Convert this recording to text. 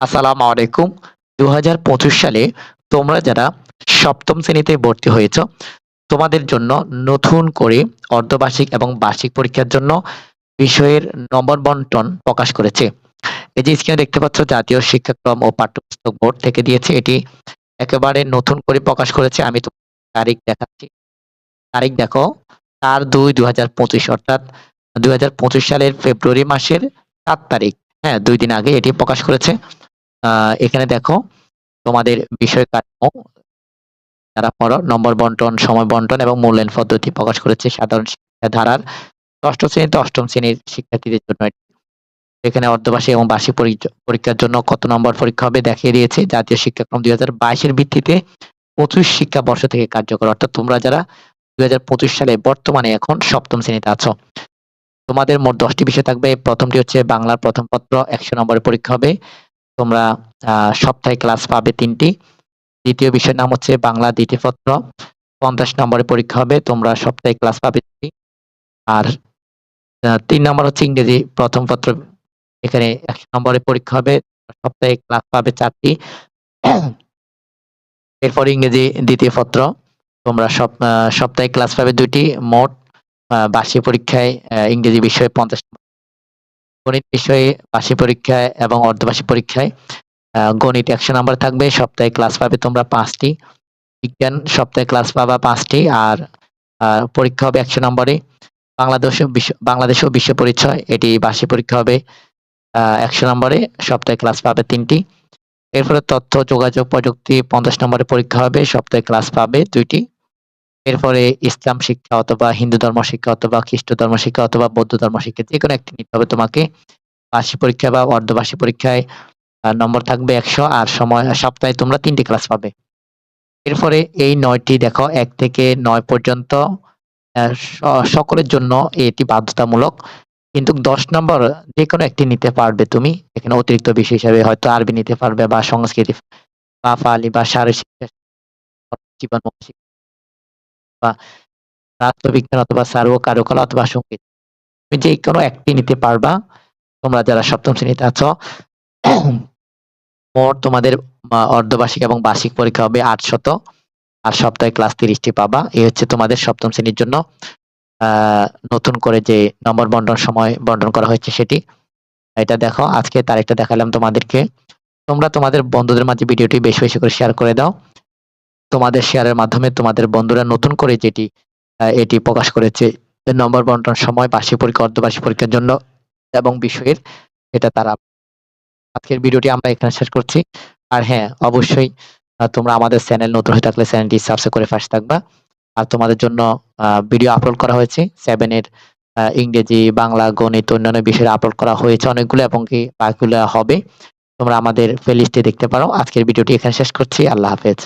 আসসালামু আলাইকুম। ২০২৫ সালে তোমরা যারা সপ্তম শ্রেণীতে ভর্তি হয়েছ, তোমাদের জন্য নতুন করে অর্ধবার্ষিক এবং বার্ষিক পরীক্ষার জন্য বিষয়ের নম্বর বন্টন প্রকাশ করেছে। এই যে স্ক্রিনে দেখতে পাচ্ছ জাতীয় শিক্ষাক্রম ও পাঠ্যপুস্তক বোর্ড থেকে দিয়েছে। এটি একেবারে নতুন করে প্রকাশ করেছে। আমি তো তারিখ দেখাচ্ছি। তারিখ দেখো ৪-২-২০২৫ অর্থাৎ ২০২৫ সালের ফেব্রুয়ারি মাসের সাত তারিখ। হ্যাঁ, দুই দিন আগে এটি প্রকাশ করেছে। এখানে দেখো তোমাদের বিষয় কাঠামো যারা পড়ো নম্বর বন্টন, সময় বন্টন এবং মূল্যায়ন পদ্ধতি প্রকাশ করেছে সাধারণ শিক্ষা ধারার ৬ষ্ঠ শ্রেণীতে অষ্টম শ্রেণির শিক্ষার্থীদের জন্য এখানে অর্ধবার্ষিক এবং বার্ষিক পরি পরীক্ষার জন্য কত নম্বর পরীক্ষা হবে দেখিয়ে দিয়েছে। জাতীয় শিক্ষাক্রম ২০২২ এর ভিত্তিতে ২৫ শিক্ষাবর্ষ থেকে কার্যকর। অর্থাৎ তোমরা যারা ২০২৫ সালে বর্তমানে এখন সপ্তম শ্রেণীতে আছো। তোমাদের মোট দশটি বিষয় থাকবে। প্রথমটি হচ্ছে বাংলার প্রথম পত্র ১০০ নম্বরের পরীক্ষা হবে। তোমরা সপ্তাহে ক্লাস পাবে ৩ টি। দ্বিতীয় বিষয়ের নাম হচ্ছে বাংলা দ্বিতীয় পত্র ৫০ নম্বরের পরীক্ষা হবে। তোমরা সপ্তাহে ক্লাস পাবে আর ৩ নম্বর হচ্ছে ইংরেজি প্রথম পত্র। এখানে ১০০ নম্বরের পরীক্ষা হবে। সপ্তাহে ক্লাস পাবে চারটি এরপর ইংরেজি দ্বিতীয় পত্র। তোমরা সপ্তাহে ক্লাস পাবে ২ টি। মোট বার্ষিক পরীক্ষায় ইংরেজি বিষয়ে ৫০ গণিত বিষয়ে বার্ষিক পরীক্ষায় এবং অর্ধবার্ষিক পরীক্ষায় গণিত ১০০ নাম্বার থাকবে। সপ্তাহে ক্লাস পাবে তোমরা পাঁচটি বিজ্ঞান সপ্তাহে ক্লাস পাবা পাঁচটি আর পরীক্ষা হবে ১০০ নম্বরে। বাংলাদেশ বিশ্ব, বাংলাদেশ ও বিশ্ব পরিচয়, এটি বার্ষিক পরীক্ষা হবে ১০০ নম্বরে। সপ্তাহে ক্লাস পাবে ৩ টি। এরপরে তথ্য, যোগাযোগ, প্রযুক্তি পঞ্চাশ নম্বরে পরীক্ষা হবে। সপ্তাহে ক্লাস পাবে ২ টি। এরপরে ইসলাম শিক্ষা অথবা হিন্দু ধর্ম শিক্ষা অথবা খ্রিস্ট ধর্ম শিক্ষা অথবা বৌদ্ধ ধর্ম শিক্ষা, যেকোনো একটি নিতে হবে তোমাকে। বার্ষিক পরীক্ষা বা অর্ধবার্ষিক পরীক্ষায় নম্বর থাকবে ১০০ আর সময়, সপ্তাহে তোমরা ৩ টি ক্লাস পাবে। এরপরে এই ৯ টি দেখো ১ থেকে ৯ পর্যন্ত সকলের জন্য এটি বাধ্যতামূলক। কিন্তু ১০ নম্বর যেকোনো একটি নিতে পারবে তুমি। এখানে অতিরিক্ত বিষয় হিসাবে হয়তো আরবি নিতে পারবে বা সংস্কৃতি, বা পালি বা শারীরশিক্ষা জীবনমুখী শিক্ষা বা অথবা সার্ব কারুকলা অথবা সংগীত। তুমি যেকোনো একটি নিতে পারবা। তোমরা যারা সপ্তম শ্রেণীতে আছো। মোট তোমাদের অর্ধবার্ষিক এবং বার্ষিক পরীক্ষা হবে ৮০০ আর সপ্তাহে ক্লাস তিরিশটি পাবা। এই হচ্ছে তোমাদের সপ্তম শ্রেণির জন্য নতুন করে যে নম্বর বন্টন সময় বন্টন করা হয়েছে সেটি। এটা দেখো আজকে তারিখটা দেখালাম তোমাদেরকে। তোমরা তোমাদের বন্ধুদের মাঝে ভিডিওটি বেশি, বেশি করে শেয়ার করে দাও। তোমাদের শেয়ারের মাধ্যমে তোমাদের বন্ধুরা নতুন করে যেটি এটি প্রকাশ করেছে নম্বর বন্টন সময় বার্ষিক পরীক্ষা, অর্ধবার্ষিক পরীক্ষার জন্য এবং বিষয়ের এটা তারা আজকের ভিডিওটি আমরা এখানে শেষ করছি। আর হ্যাঁ, অবশ্যই তোমরা আমাদের চ্যানেল নতুন হয়ে থাকলে চ্যানেলটি সাবস্ক্রাইব করে পাশে থাকবা। আর তোমাদের জন্য ভিডিও আপলোড করা হয়েছে 7 এর আ ইংরেজি, বাংলা, গণিত অন্যান্য বিষয়ে আপলোড করা হয়েছে অনেকগুলো এবং কি বাকিগুলা হবে। তোমরা আমাদের প্লেলিস্টে দেখতে পারো। আজকের ভিডিওটি এখানে শেষ করছি। আল্লাহ হাফেজ।